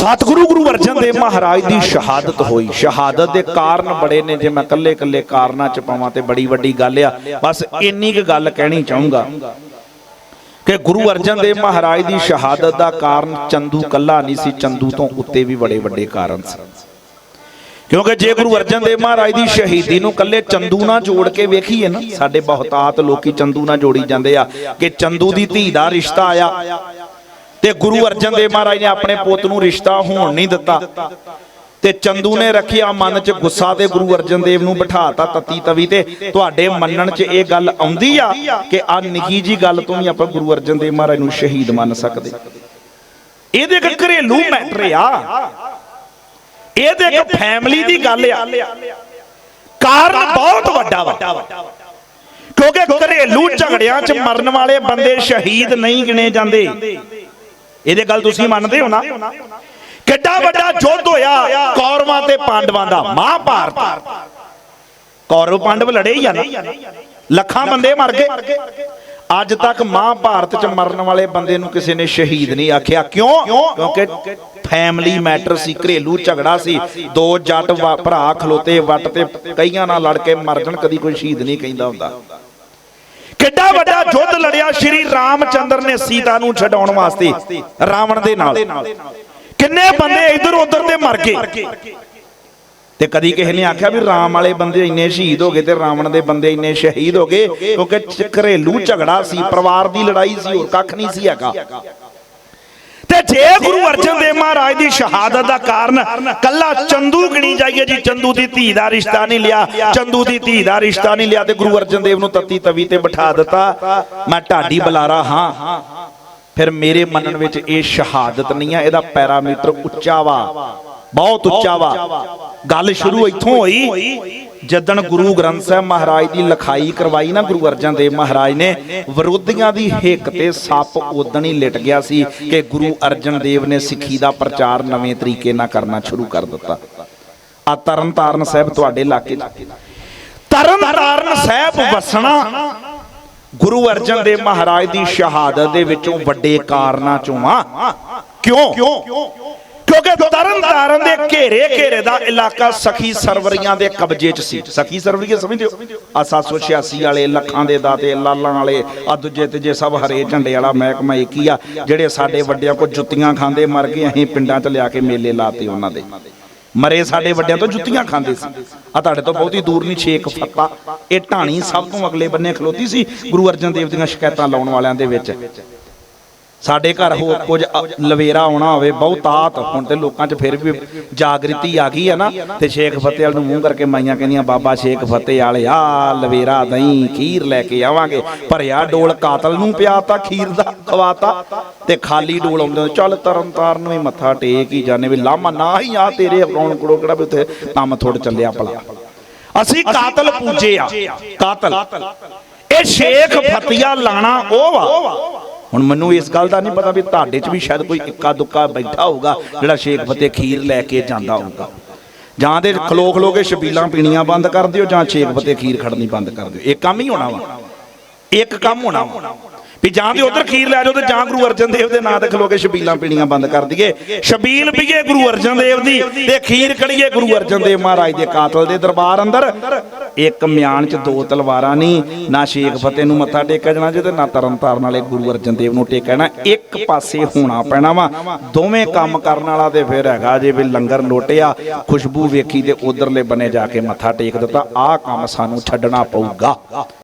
ਸਤਿਗੁਰੂ ਗੁਰੂ ਅਰਜਨ ਦੇਵ ਮਹਾਰਾਜ ਦੀ ਸ਼ਹਾਦਤ ਹੋਈ। ਸ਼ਹਾਦਤ ਦੇ ਕਾਰਨ ਬੜੇ ਨੇ ਜੇ ਮੈਂ ਕੱਲੇ ਕੱਲੇ ਕਾਰਨਾਂ ਚ ਪਾਵਾਂ ਤੇ ਬੜੀ ਵੱਡੀ ਗੱਲ ਆ। ਬਸ ਇੰਨੀ ਕੁ ਗੱਲ ਕਹਿਣੀ ਚਾਹੂੰਗਾ ਕਿ ਗੁਰੂ ਅਰਜਨ ਦੇਵ ਮਹਾਰਾਜ ਦੀ ਸ਼ਹਾਦਤ ਦਾ ਕਾਰਨ ਚੰਦੂ ਕੱਲਾ ਨਹੀਂ ਸੀ ਚੰਦੂ ਤੋਂ ਉੱਤੇ ਵੀ ਬੜੇ ਵੱਡੇ ਕਾਰਨ ਸੀ। ਕਿਉਂਕਿ ਜੇ ਗੁਰੂ ਅਰਜਨ ਦੇਵ ਮਹਾਰਾਜ ਦੀ ਸ਼ਹੀਦੀ ਨੂੰ ਕੱਲੇ ਚੰਦੂ ਨਾਲ ਜੋੜ ਕੇ ਵੇਖੀਏ ਨਾ ਸਾਡੇ ਬਹੁਤਾਤ ਲੋਕੀ ਚੰਦੂ ਨਾਲ ਜੋੜੀ ਜਾਂਦੇ ਆ ਕਿ ਚੰਦੂ ਦੀ ਧੀ ਦਾ ਰਿਸ਼ਤਾ ਆਇਆ। ਤੇ ਗੁਰੂ ਅਰਜਨ ਦੇਵ ਮਹਾਰਾਜ ਨੇ ਆਪਣੇ ਪੁੱਤ ਨੂੰ ਰਿਸ਼ਤਾ ਹੋਣ ਨਹੀਂ ਦਿੱਤਾ। ਤੇ ਚੰਦੂ ਨੇ ਰੱਖਿਆ ਮਨ 'ਚ ਗੁੱਸਾ ਤੇ ਗੁਰੂ ਅਰਜਨ ਦੇਵ ਨੂੰ ਬਿਠਾਤਾ ਤਤੀ ਤਵੀ ਤੇ। ਤੁਹਾਡੇ ਮੰਨਣ 'ਚ ਇਹ ਗੱਲ ਆਉਂਦੀ ਆ ਕਿ ਆ ਨਿੱਕੀ ਜੀ ਗੱਲ ਤੋਂ ਵੀ ਆਪਾਂ ਗੁਰੂ ਅਰਜਨ ਦੇਵ ਮਹਾਰਾਜ ਨੂੰ ਸ਼ਹੀਦ ਮੰਨ ਸਕਦੇ। ਇਹਦੇ ਇੱਕ ਘਰੇਲੂ ਮੈਟਰ ਆ। ਇਹਦੇ ਇੱਕ ਫੈਮਿਲੀ ਦੀ ਗੱਲ ਆ। ਕਾਰਨ ਬਹੁਤ ਵੱਡਾ ਵਾ। ਕਿਉਂਕਿ ਘਰੇਲੂ ਝਗੜਿਆਂ 'ਚ ਮਰਨ ਵਾਲੇ ਬੰਦੇ ਸ਼ਹੀਦ ਨਹੀਂ ਗਿਣੇ ਜਾਂਦੇ। ਇਹਦੇ ਗੱਲ ਤੁਸੀਂ ਮੰਨਦੇ ਹੋ ਨਾ? ਕਿੱਡਾ ਵੱਡਾ ਯੁੱਧ ਹੋਇਆ ਕੌਰਵਾਂ ਤੇ ਪਾਂਡਵਾਂ ਦਾ ਮਹਾਭਾਰਤ। ਕੌਰਵ ਪਾਂਡਵ ਲੜੇ ਹੀ ਆ ਨਾ। ਲੱਖਾਂ ਬੰਦੇ ਮਰ ਗਏ। ਅੱਜ ਤੱਕ ਮਹਾਭਾਰਤ ਚ ਮਰਨ ਵਾਲੇ ਬੰਦੇ ਨੂੰ ਕਿਸੇ ਨੇ ਸ਼ਹੀਦ ਨਹੀਂ ਆਖਿਆ। ਕਿਉਂ? ਕਿਉਂਕਿ ਫੈਮਿਲੀ ਮੈਟਰ ਸੀ ਘਰੇਲੂ ਝਗੜਾ ਸੀ। ਦੋ ਜੱਟ ਭਰਾ ਖਲੋਤੇ ਵੱਟ ਤੇ ਕਈਆਂ ਨਾਲ ਲੜ ਕੇ ਮਰ ਜਾਣ ਕਦੀ ਕੋਈ ਸ਼ਹੀਦ ਨਹੀਂ ਕਹਿੰਦਾ ਹੁੰਦਾ। ਕਿੱਡਾ ਵੱਡਾ ਯੁੱਧ ਲੜਿਆ ਸ਼੍ਰੀ ਰਾਮਚੰਦਰ ਨੇ ਸੀਤਾ ਨੂੰ ਛਡਾਉਣ ਵਾਸਤੇ ਰਾਵਣ ਦੇ ਨਾਲ। ਕਿੰਨੇ ਬੰਦੇ ਇੱਧਰ ਉੱਧਰ ਤੇ ਮਰ ਗਏ। ਤੇ ਕਦੀ ਕਿਸੇ ਨੇ ਆਖਿਆ ਵੀ ਰਾਮ ਵਾਲੇ ਬੰਦੇ ਇੰਨੇ ਸ਼ਹੀਦ ਹੋ ਗਏ ਤੇ ਰਾਵਣ ਦੇ ਬੰਦੇ ਇੰਨੇ ਸ਼ਹੀਦ ਹੋ ਗਏ ਕਿਉਂਕਿ ਘਰੇਲੂ ਝਗੜਾ ਸੀ ਪਰਿਵਾਰ ਦੀ ਲੜਾਈ ਸੀ ਹੋਰ ਕੱਖ ਨਹੀਂ ਸੀ ਹੈਗਾ। ਤੇ ਜੇ ਗੁਰੂ ਅਰਜਨ ਦੇਵ ਮਹਾਰਾਜ ਦੀ ਸ਼ਹਾਦਤ ਦਾ ਕਾਰਨ ਕੱਲਾ ਚੰਦੂ ਗਿਣੀ ਜਾਈਏ ਜੀ, ਚੰਦੂ ਦੀ ਧੀ ਦਾ ਰਿਸ਼ਤਾ ਨਹੀਂ ਲਿਆ, ਚੰਦੂ ਦੀ ਧੀ ਦਾ ਰਿਸ਼ਤਾ ਨਹੀਂ ਲਿਆ ਤੇ ਗੁਰੂ ਅਰਜਨ ਦੇਵ ਨੂੰ ਤਤੀ ਤਵੀ ਤੇ ਬਿਠਾ ਦਿੱਤਾ। ਮੈਂ ਢਾਡੀ ਬੁਲਾਰਾ ਹਾਂ। ਫਿਰ ਮੇਰੇ ਮੰਨਣ ਵਿੱਚ ਇਹ ਸ਼ਹਾਦਤ ਨਹੀਂ ਆ, ਇਹਦਾ ਪੈਰਾਮੀਟਰ ਉੱਚਾ ਵਾ, ਬਹੁਤ ਉੱਚਾ ਵਾ। ਗੱਲ ਸ਼ੁਰੂ ਇੱਥੋਂ ਹੋਈ। ਜਦਨ ਗੁਰੂ ਗ੍ਰੰਥ ਸਾਹਿਬ ਮਹਾਰਾਜ ਦੀ ਲਿਖਾਈ ਕਰਵਾਈ ਨਾ ਗੁਰੂ ਅਰਜਨ ਦੇਵ ਮਹਾਰਾਜ ਨੇ, ਵਿਰੋਧੀਆਂ ਦੀ ਹਿੱਕ ਤੇ ਸੱਪ ਉਦਣ ਹੀ ਲਿਟ ਗਿਆ ਸੀ ਕਿ ਗੁਰੂ ਅਰਜਨ ਦੇਵ ਨੇ ਸਿੱਖੀ ਦਾ ਪ੍ਰਚਾਰ ਨਵੇਂ ਤਰੀਕੇ ਨਾਲ ਕਰਨਾ ਸ਼ੁਰੂ ਕਰ ਦਿੱਤਾ। ਆ ਤਰਨ ਤਾਰਨ ਸਾਹਿਬ ਤੁਹਾਡੇ ਇਲਾਕੇ 'ਚ। ਤਰਨ ਤਾਰਨ ਸਾਹਿਬ ਵਸਣਾ ਗੁਰੂ ਅਰਜਨ ਦੇਵ ਮਹਾਰਾਜ ਦੀ ਸ਼ਹਾਦਤ ਦੇ ਵਿੱਚੋਂ ਵੱਡੇ ਕਾਰਨਾਂ ਚੋਂ ਆ। ਕਿਉਂ? ਕਿਉਂਕਿ ਤਰਨ ਤਾਰਨ ਦੇ ਘੇਰੇ ਘੇਰੇ ਦਾ ਇਲਾਕਾ ਸਖੀ ਸਰਵਰੀਆਂ ਦੇ ਕਬਜ਼ੇ 'ਚ ਸੀ। ਸਖੀ ਸਰਵਰੀਏ ਸਮਝਦੇ ਹੋ? ਆ 786 ਵਾਲੇ ਲੱਖਾਂ ਦੇ ਦਾਤੇ ਲਾਲਾਂ ਵਾਲੇ ਆ ਦੂਜੇ ਤੀਜੇ ਸਭ ਹਰੇ ਝੰਡੇ ਵਾਲਾ ਮਹਿਕਮਾ ਇੱਕ ਹੀ ਆ ਜਿਹੜੇ ਸਾਡੇ ਵੱਡਿਆਂ ਕੋ ਜੁੱਤੀਆਂ ਖਾਂਦੇ ਮਰ ਗਏ ਅਸੀਂ ਪਿੰਡਾਂ 'ਚ ਲਿਆ ਕੇ ਮੇਲੇ ਲਾਤੇ ਉਹਨਾਂ ਦੇ। ਮਰੇ ਸਾਡੇ ਵੱਡਿਆਂ ਤੋਂ ਜੁੱਤੀਆਂ ਖਾਂਦੇ ਸੀ। ਆ ਤੁਹਾਡੇ ਤੋਂ ਬਹੁਤੀ ਦੂਰ ਨਹੀਂ ਛੇਕ ਫੱਤਾ ਇਹ ਢਾਣੀ ਸਭ ਤੋਂ ਅਗਲੇ ਬੰਨੇ ਖਲੋਤੀ ਸੀ। ਗੁਰੂ ਅਰਜਨ ਦੇਵ ਦੀਆਂ ਸ਼ਿਕਾਇਤਾਂ ਲਾਉਣ ਵਾਲਿਆਂ ਦੇ ਵਿੱਚ। ਸਾਡੇ ਘਰ ਹੋ ਕੁਝ ਲਵੇਰਾ ਆਉਣਾ ਹੋਵੇ ਬਹੁਤਾਤ ਹੁਣ ਤੇ ਲੋਕਾਂ 'ਚ ਫਿਰ ਵੀ ਜਾਗ੍ਰਿਤੀ ਆ ਗਈ ਹੈ ਨਾ ਤੇ ਸ਼ੇਖ ਫਤਿਹ ਵਾਲ ਨੂੰ ਮੂੰਹ ਕਰਕੇ ਮਾਈਆਂ ਕਹਿੰਦੀਆਂ ਬਾਬਾ ਸ਼ੇਖ ਫਤਿਹ ਵਾਲੇ ਆ ਲਵੇਰਾ ਦਹੀਂ ਖੀਰ ਲੈ ਕੇ ਆਵਾਂਗੇ। ਭਰਿਆ ਡੋਲ ਕਾਤਲ ਨੂੰ ਪਿਆਤਾ ਖੀਰ ਦਾ ਖਵਾਤਾ ਤੇ ਖਾਲੀ ਡੋਲ ਆਉਂਦੇ ਚੱਲ ਤਰਨ ਤਾਰਨ ਵੀ ਮੱਥਾ ਟੇਕ ਹੀ ਜਾਣੇ ਵੀ ਲਾਮਾ ਨਾ ਹੀ ਆ ਤੇਰੇ ਅਕਾਊਂਟ ਕੋਲੋਂ ਕਿਹੜਾ ਵੀ ਉੱਥੇ ਕੰਮ ਥੋੜ ਚੱਲਿਆ ਭਲਾ। ਅਸੀਂ ਕਾਤਲ ਪੂਜੇ ਆ। ਕਾਤਲ। ਇਹ ਸ਼ੇਖ ਫਤਿਆ ਲਾਣਾ ਉਹ ਵਾ ਹੁਣ ਮੈਨੂੰ ਇਸ ਗੱਲ ਦਾ ਨਹੀਂ ਪਤਾ ਵੀ ਤੁਹਾਡੇ 'ਚ ਵੀ ਸ਼ਾਇਦ ਕੋਈ ਇੱਕਾ ਦੁੱਕਾ ਬੈਠਾ ਹੋਊਗਾ ਜਿਹੜਾ ਸ਼ੇਖ ਫਤਿਹ ਖੀਰ ਲੈ ਕੇ ਜਾਂਦਾ ਹੋਊਗਾ। ਜਾਂ ਦੇ ਖਲੋ ਖਲੋ ਕੇ ਛਬੀਲਾਂ ਪੀਣੀਆਂ ਬੰਦ ਕਰ ਦਿਓ ਜਾਂ ਸ਼ੇਖ ਫਤਿਹ ਖੀਰ ਖੜਨੀ ਬੰਦ ਕਰ ਦਿਓ। ਇਹ ਕੰਮ ਹੀ ਹੋਣਾ ਵਾ। ਇੱਕ ਕੰਮ ਹੋਣਾ ਵਾ। ਵੀ ਜਾਂ ਤੇ ਉਧਰ ਖੀਰ ਲੈ ਜਾਓ ਤੇ ਜਾਂ ਗੁਰੂ ਅਰਜਨ ਦੇਵ ਦੇ ਨਾਂ ਤੇ ਖਲੋ ਕੇ ਸ਼ਬੀਲਾਂ ਪੀਣੀਆਂ ਬੰਦ ਕਰ ਦਈਏ। ਛਬੀਲ ਪੀਏ ਗੁਰੂ ਅਰਜਨ ਦੇਵ ਦੀ ਤੇ ਖੀਰ ਕੜੀਏ ਗੁਰੂ ਅਰਜਨ ਦੇਵ ਮਹਾਰਾਜ ਦੇ ਕਾਤਲ ਦੇ ਦਰਬਾਰ ਅੰਦਰ। ਇੱਕ ਮਿਆਨ 'ਚ ਦੋ ਤਲਵਾਰਾਂ ਨਹੀਂ ਨਾ ਸ਼ੇਖ ਫਤਿਹ ਨੂੰ ਮੱਥਾ ਟੇਕਿਆ ਜਾਣਾ ਜੇ ਤੇ ਨਾ ਤਰਨ ਤਾਰਨ ਵਾਲੇ ਗੁਰੂ ਅਰਜਨ ਦੇਵ ਨੂੰ ਟੇਕਿਆ ਜਾਣਾ। ਇੱਕ ਪਾਸੇ ਹੋਣਾ ਪੈਣਾ ਵਾ। ਦੋਵੇਂ ਕੰਮ ਕਰਨ ਵਾਲਾ ਤੇ ਫਿਰ ਹੈਗਾ ਜੇ ਵੀ ਲੰਗਰ ਲੋਟਿਆ, ਖੁਸ਼ਬੂ ਵੇਖੀ ਤੇ ਉਧਰਲੇ ਬੰਨੇ ਜਾ ਕੇ ਮੱਥਾ ਟੇਕ ਦਿੱਤਾ। ਆਹ ਕੰਮ ਸਾਨੂੰ ਛੱਡਣਾ ਪਊਗਾ।